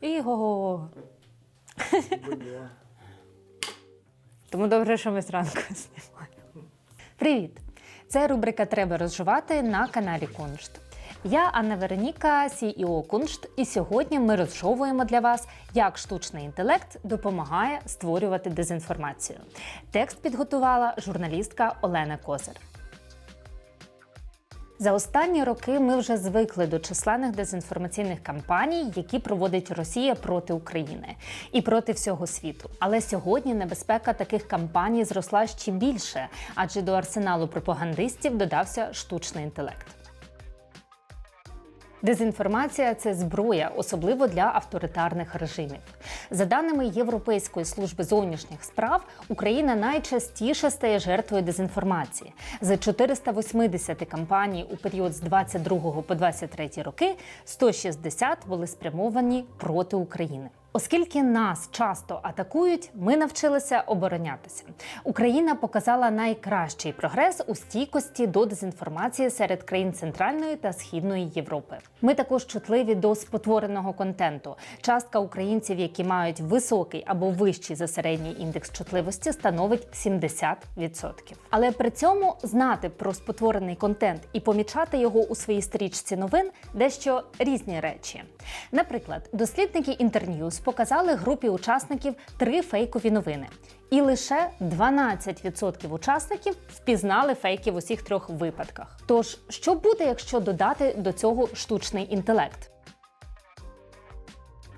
Іго. Тому добре, що ми зранку знімаємо. Привіт! Це рубрика Треба розживати на каналі Куншт. Я Анна Вероніка, CEO Куншт, і сьогодні ми розжовуємо для вас, як штучний інтелект допомагає створювати дезінформацію. Текст підготувала журналістка Олена Козир. За останні роки ми вже звикли до численних дезінформаційних кампаній, які проводить Росія проти України і проти всього світу. Але сьогодні небезпека таких кампаній зросла ще більше, адже до арсеналу пропагандистів додався штучний інтелект. Дезінформація це зброя, особливо для авторитарних режимів. За даними Європейської служби зовнішніх справ, Україна найчастіше стає жертвою дезінформації. З 480 кампаній у період з 22 по 23 роки 160 були спрямовані проти України. Оскільки нас часто атакують, ми навчилися оборонятися. Україна показала найкращий прогрес у стійкості до дезінформації серед країн Центральної та Східної Європи. Ми також чутливі до спотвореного контенту. Частка українців, які мають високий або вищий за середній індекс чутливості, становить 70%. Але при цьому знати про спотворений контент і помічати його у своїй стрічці новин дещо різні речі. Наприклад, дослідники Інтерньюз показали групі учасників три фейкові новини. І лише 12% учасників впізнали фейки в усіх трьох випадках. Тож, що буде, якщо додати до цього штучний інтелект?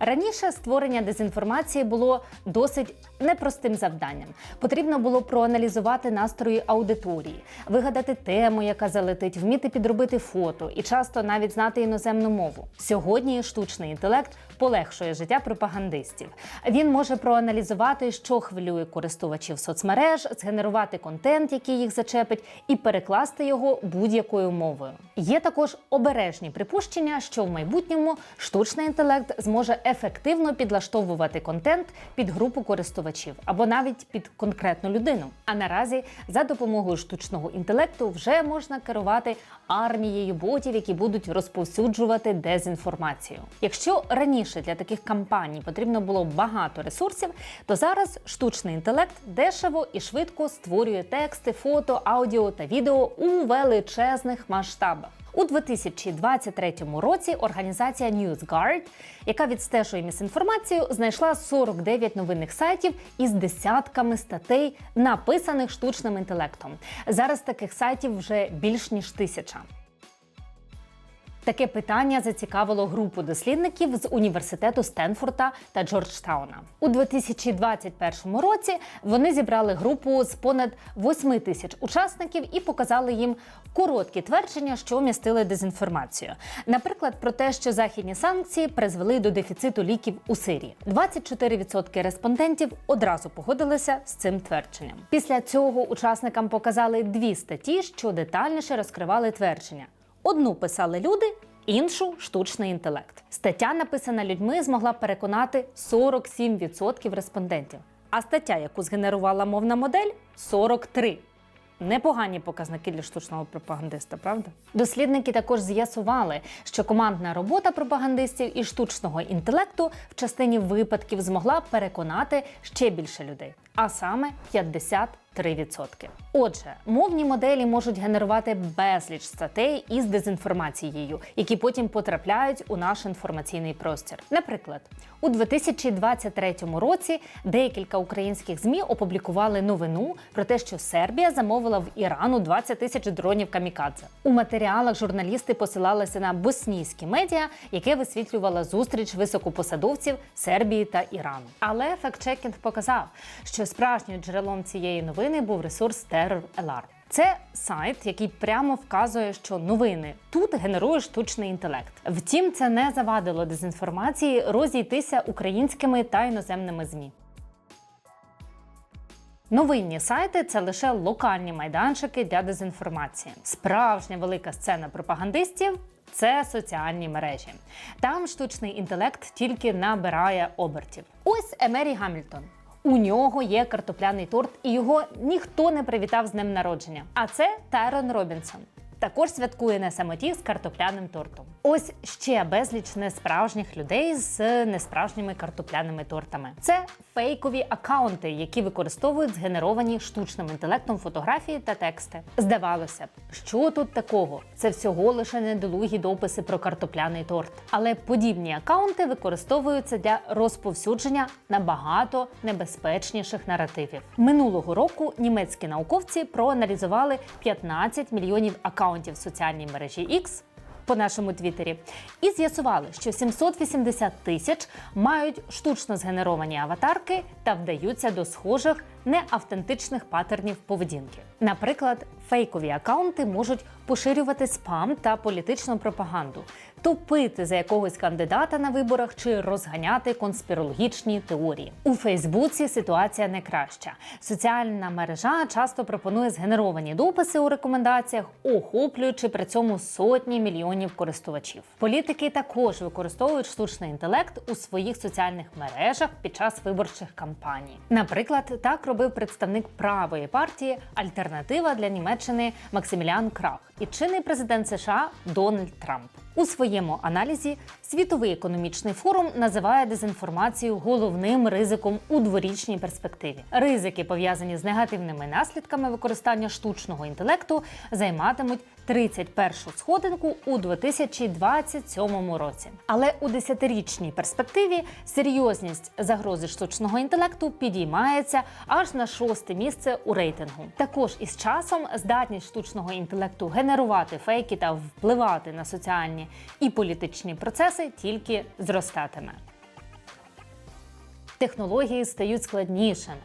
Раніше створення дезінформації було досить непростим завданням. Потрібно було проаналізувати настрої аудиторії, вигадати тему, яка залетить, вміти підробити фото і часто навіть знати іноземну мову. Сьогодні штучний інтелект полегшує життя пропагандистів. Він може проаналізувати, що хвилює користувачів соцмереж, згенерувати контент, який їх зачепить, і перекласти його будь-якою мовою. Є також обережні припущення, що в майбутньому штучний інтелект зможе ефективно підлаштовувати контент під групу користувачів або навіть під конкретну людину. А наразі за допомогою штучного інтелекту вже можна керувати армією ботів, які будуть розповсюджувати дезінформацію. Якщо раніше для таких кампаній потрібно було багато ресурсів, то зараз штучний інтелект дешево і швидко створює тексти, фото, аудіо та відео у величезних масштабах. У 2023 році організація NewsGuard, яка відстежує місінформацію, знайшла 49 новинних сайтів із десятками статей, написаних штучним інтелектом. Зараз таких сайтів вже більш ніж тисяча. Таке питання зацікавило групу дослідників з університету Стенфорда та Джорджтауна. У 2021 році вони зібрали групу з понад 8 тисяч учасників і показали їм короткі твердження, що містили дезінформацію. Наприклад, про те, що західні санкції призвели до дефіциту ліків у Сирії. 24% респондентів одразу погодилися з цим твердженням. Після цього учасникам показали дві статті, що детальніше розкривали твердження. Одну писали люди, іншу штучний інтелект. Стаття, написана людьми, змогла переконати 47% респондентів. А стаття, яку згенерувала мовна модель 43%. Непогані показники для штучного пропагандиста, правда? Дослідники також з'ясували, що командна робота пропагандистів і штучного інтелекту в частині випадків змогла переконати ще більше людей, а саме 53%. Отже, мовні моделі можуть генерувати безліч статей із дезінформацією, які потім потрапляють у наш інформаційний простір. Наприклад, у 2023 році декілька українських змі опублікували новину про те, що Сербія замовила в Ірану 20 тисяч дронів камікадзе. У матеріалах журналісти посилалися на боснійські медіа, яке висвітлювало зустріч високопосадовців Сербії та Ірану. Але фактчекінг показав, що справжнім джерелом цієї новини був ресурс Terror Alarm. Це сайт, який прямо вказує, що новини тут генерує штучний інтелект. Втім, це не завадило дезінформації розійтися українськими та іноземними змі. Новинні сайти це лише локальні майданчики для дезінформації. Справжня велика сцена пропагандистів це соціальні мережі. Там штучний інтелект тільки набирає обертів. Ось Емері Гамільтон. У нього є картопляний торт, і його ніхто не привітав з днем народження. А це Тайрон Робінсон. Також святкує на самоті з картопляним тортом. Ось ще безліч несправжніх людей з несправжніми картопляними тортами. Це фейкові акаунти, які використовують згенеровані штучним інтелектом фотографії та тексти. Здавалося б, що тут такого? Це всього лише недолугі дописи про картопляний торт. Але подібні акаунти використовуються для розповсюдження набагато небезпечніших наративів. Минулого року німецькі науковці проаналізували 15 мільйонів акаунтів в соціальній мережі X по нашому твіттері і з'ясували, що 780 тисяч мають штучно згенеровані аватарки та вдаються до схожих неавтентичних патернів поведінки. Наприклад, фейкові акаунти можуть поширювати спам та політичну пропаганду, топити за якогось кандидата на виборах чи розганяти конспірологічні теорії. У Фейсбуці ситуація не краща. Соціальна мережа часто пропонує згенеровані дописи у рекомендаціях, охоплюючи при цьому сотні мільйонів користувачів. Політики також використовують штучний інтелект у своїх соціальних мережах під час виборчих кампаній. Наприклад, так робив представник правої партії Альтернатива для Німеччини Максиміліан Крах і чинний президент США Дональд Трамп. У своєму аналізі Світовий економічний форум називає дезінформацію головним ризиком у дворічній перспективі. Ризики, пов'язані з негативними наслідками використання штучного інтелекту, займатимуть 31-шу сходинку у 2027 році. Але у десятирічній перспективі серйозність загрози штучного інтелекту підіймається аж на шосте місце у рейтингу. Також із часом здатність штучного інтелекту генерувати фейки та впливати на соціальні і політичні процеси тільки зростатиме. Технології стають складнішими,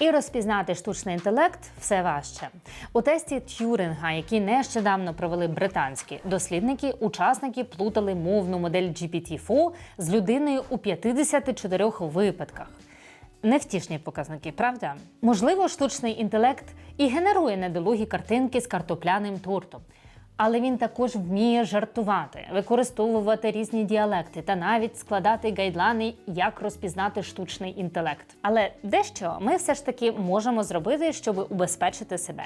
і розпізнати штучний інтелект все важче. У тесті Тюринга, який нещодавно провели британські дослідники, учасники плутали мовну модель GPT-4 з людиною у 54 випадках. Невтішні показники, правда? Можливо, штучний інтелект і генерує недолугі картинки з картопляним тортом. Але він також вміє жартувати, використовувати різні діалекти та навіть складати гайдлани, як розпізнати штучний інтелект. Але дещо ми все ж таки можемо зробити, щоб убезпечити себе.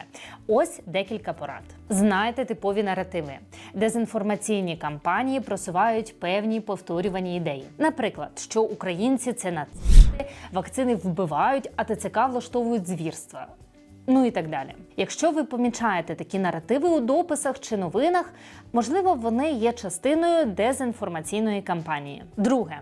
Ось декілька порад. Знайте типові наративи. Дезінформаційні кампанії просувають певні повторювані ідеї. Наприклад, що українці це нацисти, вакцини вбивають, а ТЦК влаштовують звірства. Ну і так далі. Якщо ви помічаєте такі наративи у дописах чи новинах, можливо, вони є частиною дезінформаційної кампанії. Друге,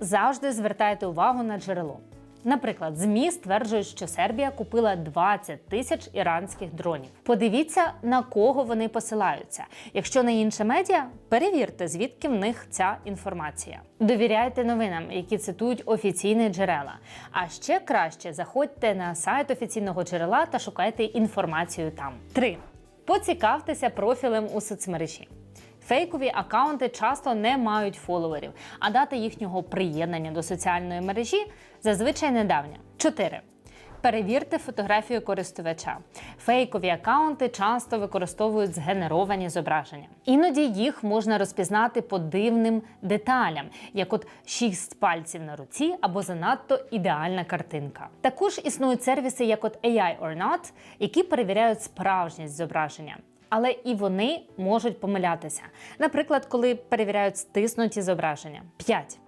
завжди звертайте увагу на джерело. Наприклад, ЗМІ стверджують, що Сербія купила 20 тисяч іранських дронів. Подивіться, на кого вони посилаються. Якщо на інше медіа, перевірте, звідки в них ця інформація. Довіряйте новинам, які цитують офіційні джерела. А ще краще заходьте на сайт офіційного джерела та шукайте інформацію там. 3. Поцікавтеся профілем у соцмережі. Фейкові акаунти часто не мають фоловерів, а дата їхнього приєднання до соціальної мережі зазвичай недавня. 4. Перевірте фотографію користувача. Фейкові акаунти часто використовують згенеровані зображення. Іноді їх можна розпізнати по дивним деталям, як от шість пальців на руці або занадто ідеальна картинка. Також існують сервіси, як от AI or Not, які перевіряють справжність зображення. Але і вони можуть помилятися. Наприклад, коли перевіряють стиснуті зображення. 5.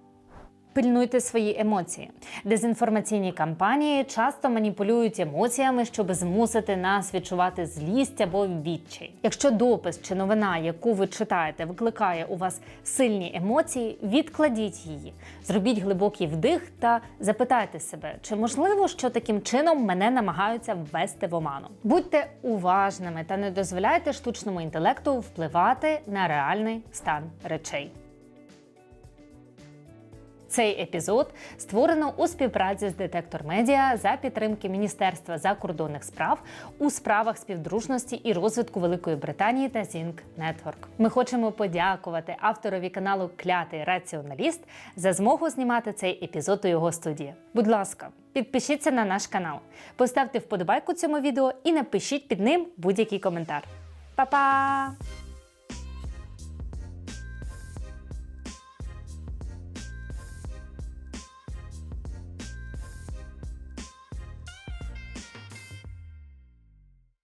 Пильнуйте свої емоції. Дезінформаційні кампанії часто маніпулюють емоціями, щоб змусити нас відчувати злість або відчай. Якщо допис чи новина, яку ви читаєте, викликає у вас сильні емоції, відкладіть її, зробіть глибокий вдих та запитайте себе, чи можливо, що таким чином мене намагаються ввести в оману. Будьте уважними та не дозволяйте штучному інтелекту впливати на реальний стан речей. Цей епізод створено у співпраці з Детектор Медіа за підтримки Міністерства закордонних справ у справах співдружності і розвитку Великої Британії та Zing Network. Ми хочемо подякувати авторові каналу Клятий Раціоналіст за змогу знімати цей епізод у його студії. Будь ласка, підпишіться на наш канал, поставте вподобайку цьому відео і напишіть під ним будь-який коментар. Па-па!